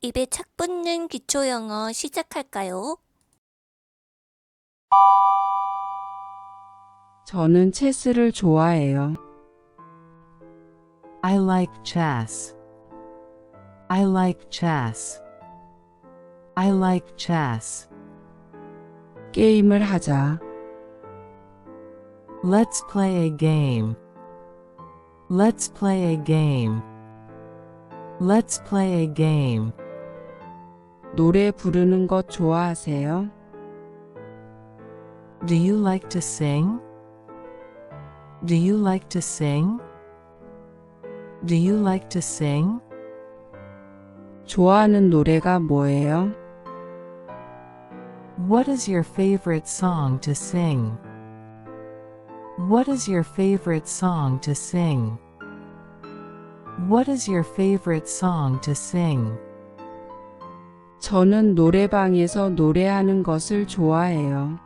입에 착 붙는 기초 영어 시작할까요? 저는 체스를 좋아해요. I like chess. I like chess. I like chess. 게임을 하자. Let's play a game. Let's play a game. Let's play a game. 노래 부르는 것 좋아하세요? Do you like to sing? Do you like to sing? Do you like to sing? 좋아하는 노래가 뭐예요? What is your favorite song to sing? What is your favorite song to sing? What is your favorite song to sing? 저는 노래방에서 노래하는 것을 좋아해요.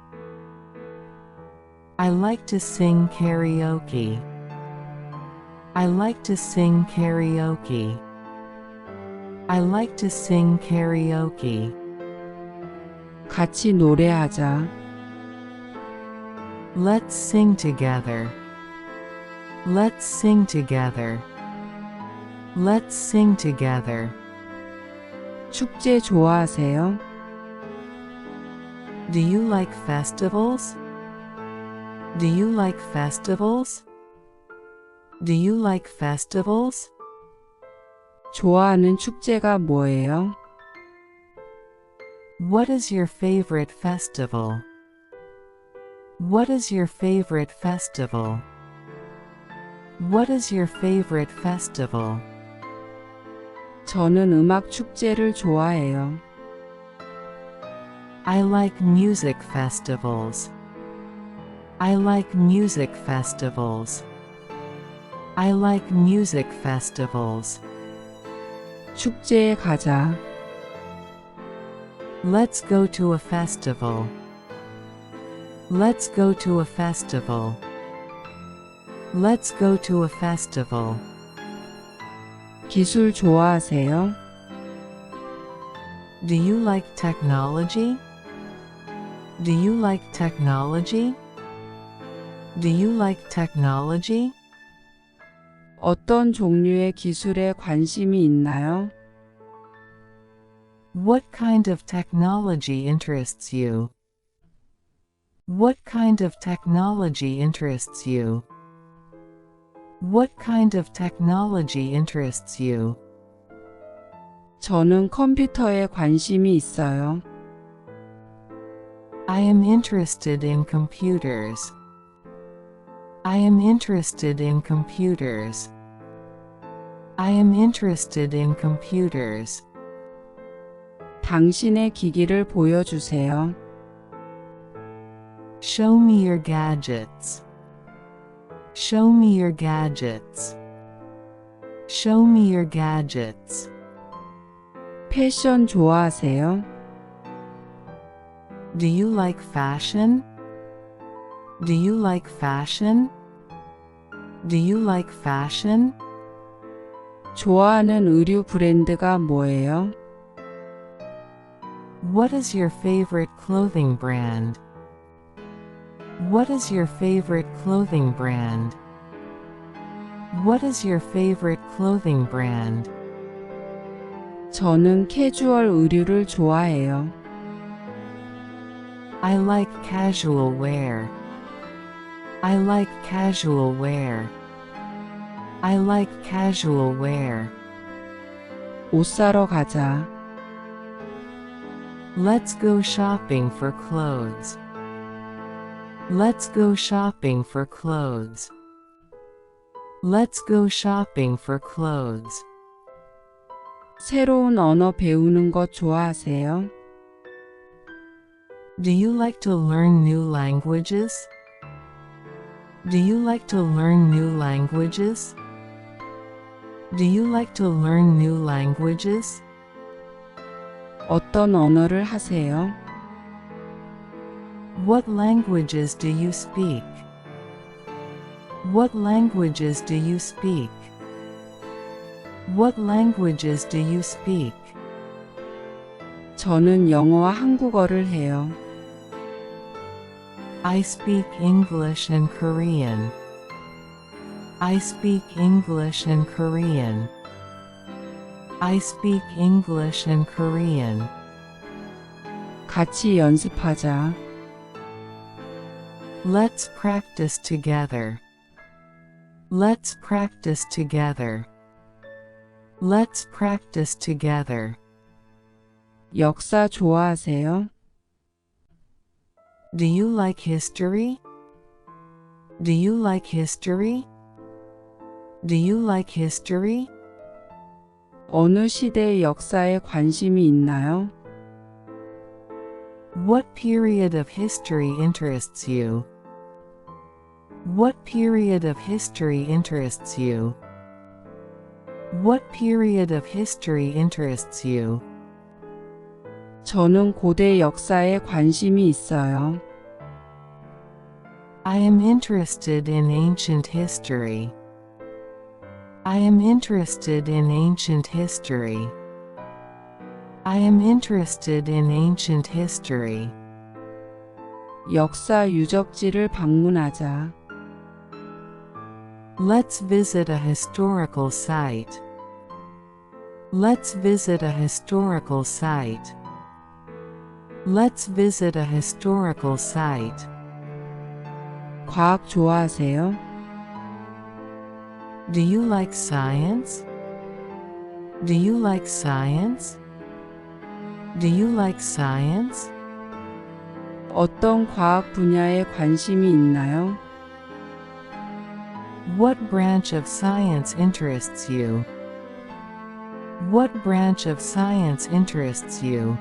I like to sing karaoke. I like to sing karaoke. I like to sing karaoke. 같이 노래하자. Let's sing together. Let's sing together. Let's sing together. 축제 좋아하세요? Do you like festivals? Do you like festivals? Do you like festivals? 좋아하는 축제가 뭐예요? What is your favorite festival? What is your favorite festival? What is your favorite festival? 저는 음악 축제를 좋아해요. I like music festivals. I like music festivals. I like music festivals. 축제에 가자. Let's go to a festival. Let's go to a festival. Let's go to a festival. 기술 좋아하세요? Do you like technology? Do you like technology? Do you like technology? 어떤 종류의 기술에 관심이 있나요? What kind of technology interests you? What kind of technology interests you? What kind of technology interests you? 저는 컴퓨터에 관심이 있어요. I am interested in computers. I am interested in computers. I am interested in computers. 당신의 기기를 보여주세요. Show me your gadgets. Show me your gadgets. Show me your gadgets. 패션 좋아하세요? Do you like fashion? Do you like fashion? Do you like fashion? 좋아하는 의류 브랜드가 뭐예요? What is your favorite clothing brand? What is your favorite clothing brand? What is your favorite clothing brand? 저는 캐주얼 의류를 좋아해요. I like casual wear. I like casual wear. I like casual wear. 옷 사러 가자. Let's go shopping for clothes. Let's go shopping for clothes. Let's go shopping for clothes. 새로운 언어 배우는 것 좋아하세요? Do you like to learn new languages? Do you like to learn new languages? Do you like to learn new languages? 어떤 언어를 하세요? What languages do you speak? What languages do you speak? What languages do you speak? 저는 영어와 한국어를 해요. I speak English and Korean. I speak English and Korean. I speak English and Korean. 같이 연습하자. Let's practice together. Let's practice together. Let's practice together. 역사 좋아하세요? Do you like history? Do you like history? Do you like history? 어느 시대의 역사에 관심이 있나요? What period of history interests you? What period of history interests you? What period of history interests you? 저는 고대 역사에 관심이 있어요. I am interested in ancient history. I am interested in ancient history. I am interested in ancient history. 역사 유적지를 방문하자. Let's visit a historical site. Let's visit a historical site. Let's visit a historical site. 과학 좋아하세요? Do you like science? Do you like science? Do you like science? 어떤 과학 분야에 관심이 있나요? What branch of science interests you? What branch of science interests you?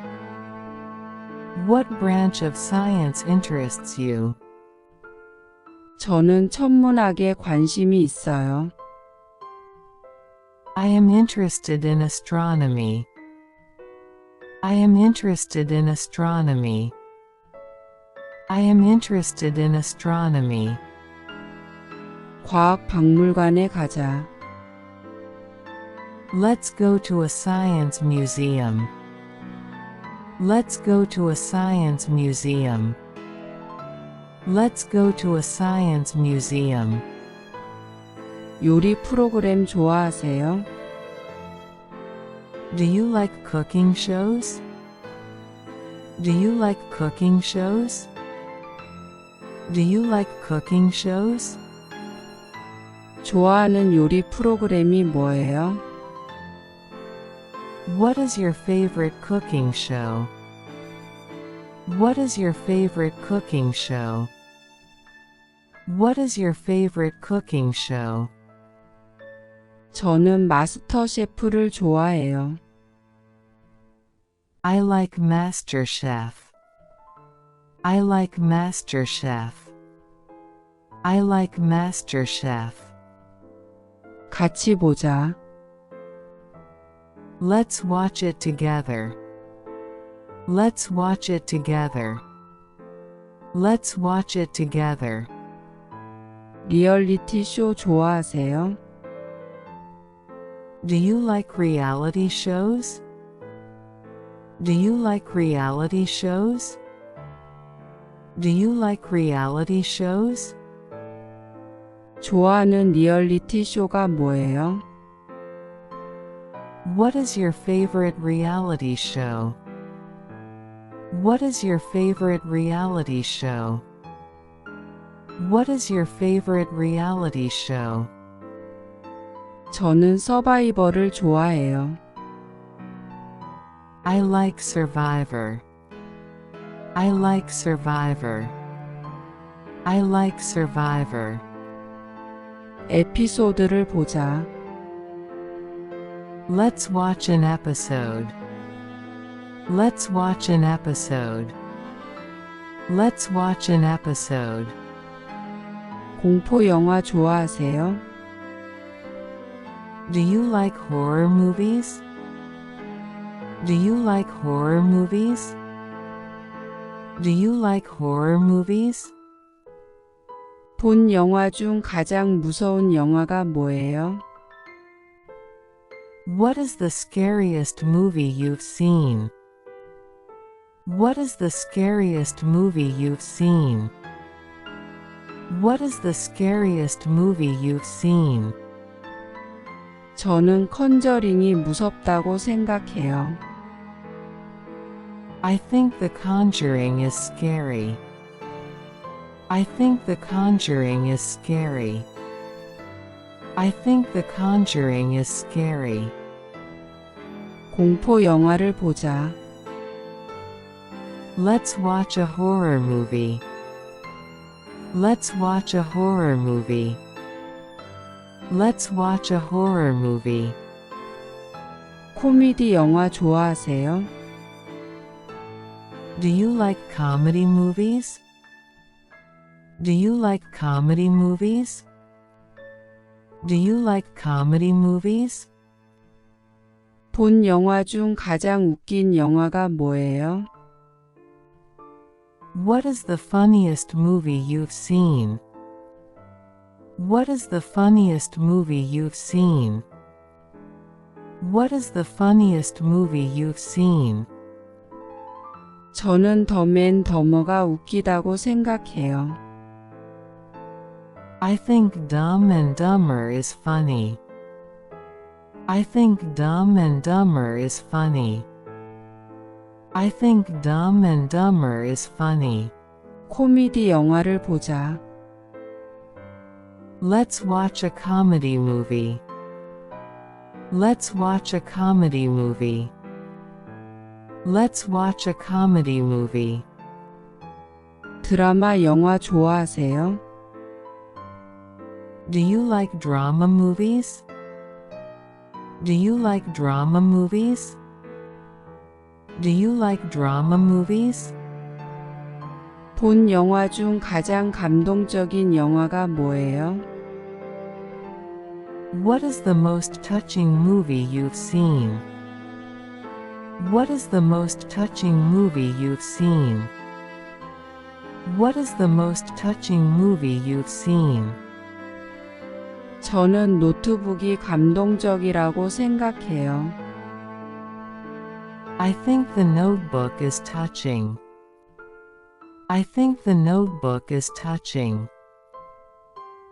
What branch of science interests you? 저는 천문학에 관심이 있어요. I am interested in astronomy. I am interested in astronomy. I am interested in astronomy. 과학 박물관에 가자. Let's go to a science museum. Let's go to a science museum. Let's go to a science museum. 요리 프로그램 좋아하세요? Do you like cooking shows? Do you like cooking shows? Do you like cooking shows? 좋아하는 요리 프로그램이 뭐예요? What is your favorite cooking show? What is your favorite cooking show? What is your favorite cooking show? 저는 마스터 셰프를 좋아해요. I like MasterChef. I like MasterChef. I like MasterChef. 같이 보자. Let's watch it together. Let's watch it together. Let's watch it together. 리얼리티 쇼 좋아하세요? Do you like reality shows? Do you like reality shows? Do you like reality shows? 좋아하는 리얼리티 쇼가 뭐예요? What is your favorite reality show? What is your favorite reality show? What is your favorite reality show? 저는 서바이벌을 좋아해요. I like Survivor. I like Survivor. I like Survivor. 에피소드를 보자. Let's watch an episode. Let's watch an episode. Let's watch an episode. 공포 영화 좋아하세요? Do you like horror movies? Do you like horror movies? Do you like horror movies? 본 영화 중 가장 무서운 영화가 뭐예요? What is the scariest movie you've seen? What is the scariest movie you've seen? What is the scariest movie you've seen? 저는 컨저링이 무섭다고 생각해요. I think The Conjuring is scary. I think The Conjuring is scary. I think The Conjuring is scary. 공포 영화를 보자. Let's watch a horror movie. Let's watch a horror movie. Let's watch a horror movie. 코미디 영화 좋아하세요? Do you like comedy movies? Do you like comedy movies? Do you like comedy movies? 본 영화 중 가장 웃긴 영화가 뭐예요? What is the funniest movie you've seen? What is the funniest movie you've seen? What is the funniest movie you've seen? 저는 더맨 더머가 웃기다고 생각해요. I think Dumb and Dumber is funny. I think Dumb and Dumber is funny. I think Dumb and Dumber is funny. 코미디 영화를 보자. Let's watch a comedy movie. Let's watch a comedy movie. Let's watch a comedy movie. 드라마 영화 좋아하세요? Do you like drama movies? Do you like drama movies? Do you like drama movies? 본 영화 중 가장 감동적인 영화가 뭐예요? What is the most touching movie you've seen? What is the most touching movie you've seen? What is the most touching movie you've seen? 저는 노트북이 감동적이라고 생각해요. I think the notebook is touching. I think the notebook is touching.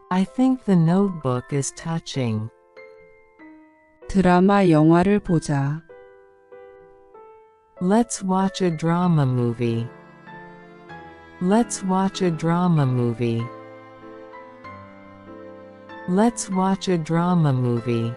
I think the notebook is touching. 드라마 영화를 보자. Let's watch a drama movie. Let's watch a drama movie. Let's watch a drama movie.